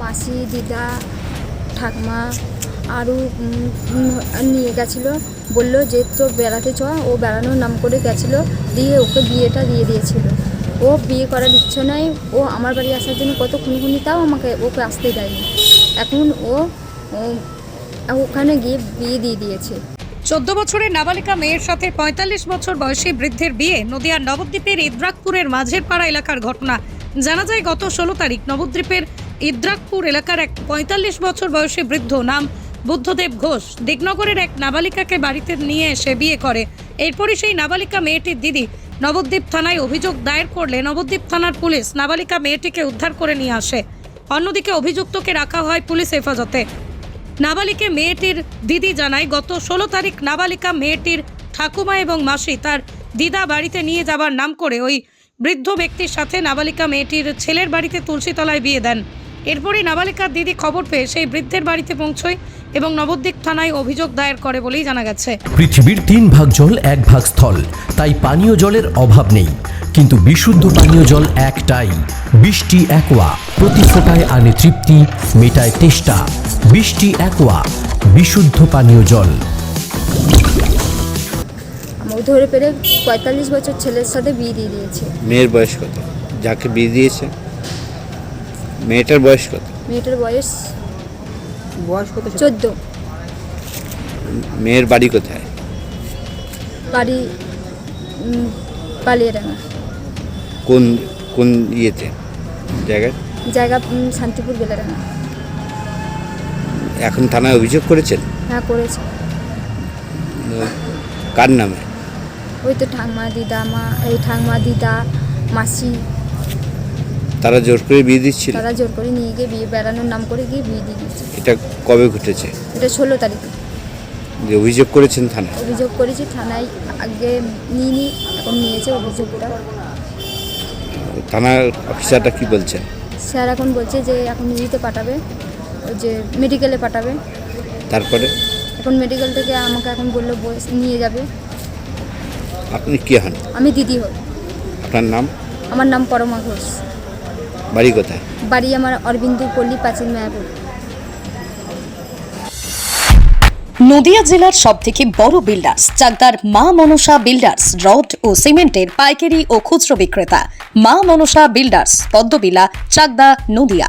মাসি, দিদা, ঠাকমা আরও নিয়ে গেছিল। বলল যে তো বেড়াতে চ। ও বেড়ানোর নাম করে গেছিল, দিয়ে ওকে বিয়েটা দিয়ে দিয়েছিল। ও বিয়ে করার ইচ্ছে নাই। ও আমার বাড়ি আসার জন্য কত খুনখুনি তাও আমাকে, ওকে আসতে দেয়নি। এখন ও ওখানে গিয়ে বিয়ে দিয়ে দিয়েছে। চোদ্দ বছরের নাবালিকা মেয়ের সাথে পঁয়তাল্লিশ বছর বয়সী বৃদ্ধের বিয়ে, নদিয়ার নবদ্বীপের ইদ্রাকপুরের মাঝের পাড়া এলাকার ঘটনা। জানা যায়, গত ষোলো তারিখ নবদ্বীপের ইদ্রাকপুর এলাকার এক পঁয়তাল্লিশ বছর বয়সী বৃদ্ধ নাম বুদ্ধদেব ঘোষ দিগনগরের এক নাবালিকাকে বাড়িতে নিয়ে এসে বিয়ে করে। এরপরই সেই নাবালিকা মেয়েটির দিদি নবদ্বীপ থানায় অভিযোগ দায়ের করলে নবদ্বীপ থানার পুলিশ নাবালিকা মেয়েটিকে উদ্ধার করে নিয়ে আসে। অন্যদিকে অভিযুক্তকে রাখা হয় পুলিশ হেফাজতে। নাবালিকা মেয়েটির দিদি জানায়, গত ষোলো তারিখ নাবালিকা মেয়েটির ঠাকুমা এবং মাসি তার দিদা বাড়িতে নিয়ে যাবার নাম করে ওই বৃদ্ধ ব্যক্তির সাথে নাবালিকা মেয়েটির ছেলের বাড়িতে তুলসীতলায় বিয়ে দেন। এরপরই নাবালিকার দিদি খবর পেয়ে সেই বৃদ্ধের বাড়িতে পৌঁছয় এবং নবদ্বীপ থানায় অভিযোগ দায়ের করে বলেই জানা গেছে। পৃথিবীর তিন ভাগ জল এক ভাগ স্থল। তাই পানীয় জলের অভাব নেই। কিন্তু বিশুদ্ধ পানীয় জল একটাই। বৃষ্টি একোয়া। প্রতি ফোটায় আনে তৃপ্তি মেটায় তেষ্টা। বৃষ্টি একোয়া। বিশুদ্ধ পানীয় জল। আমাকে ধরে পেরে পঁয়তাল্লিশ বছর ছেলের সাথে বিয়ে দিয়ে দিয়েছে। মেয়ের বয়স কত? যাকে বিয়ে দিয়েছে? মেয়েটার বয়স কত? মেয়েটার বয়স বয়স কত? চোদ্দ। মেয়ের বাড়ি কোথায়? বাড়ি উম, পালিয়েডাঙ্গা কোন কোন ইয়েতে? জায়গায়? জায়গা উম, শান্তিপুর বেলাডাঙ্গা। এখন থানায় অভিযোগ করেছেন? হ্যাঁ করেছে। কার নামে? ওই তো ঠাংমা দিদা মা এই ঠাংমা দিদা মাসি। তারা জোর করে বিয়ে দিচ্ছিল? তারা জোর করে নিয়ে গিয়ে বিয়ে বেড়ানোর নাম করে গিয়ে বিয়ে দিয়ে দিয়েছে। এটা কবে ঘটেছে? এটা ষোলো তারিখে। যে অভিযোগ করেছেন থানায়? অভিযোগ করেছি থানায় আগে নিয়ে নি এখন নিয়েছে অভিযোগটা। থানার অফিসারটা কি বলছেন? স্যার এখন বলছে যে এখন নিতে পাঠাবে ওই যে মেডিকেলে পাঠাবে। তারপরে? এখন মেডিকেল থেকে আমাকে এখন বলল নিয়ে যাবে। আপনি কি হন? আমি দিদি হই। আপনার নাম? আমার নাম পরমা ঘোষ। বাড়ি কোথায়? বাড়ি আমার অরবিন্দু পল্লী প্রাচীন মায়াপুর নদিয়া জেলার সব থেকে বড় বিল্ডার্স চাকদার মা মনসা বিল্ডার্স রড ও সিমেন্টের পাইকারি ও খুচরো বিক্রেতা। মা Manasa builders Padmabila Chakdah Nadia.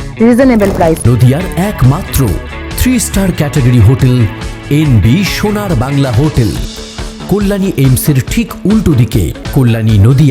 Reasonable price নদিয়ার একমাত্র three star category hotel N B Sonar Bangla hotel Kalyani এইমসের ঠিক উল্টো দিকে কল্যাণী নদিয়া।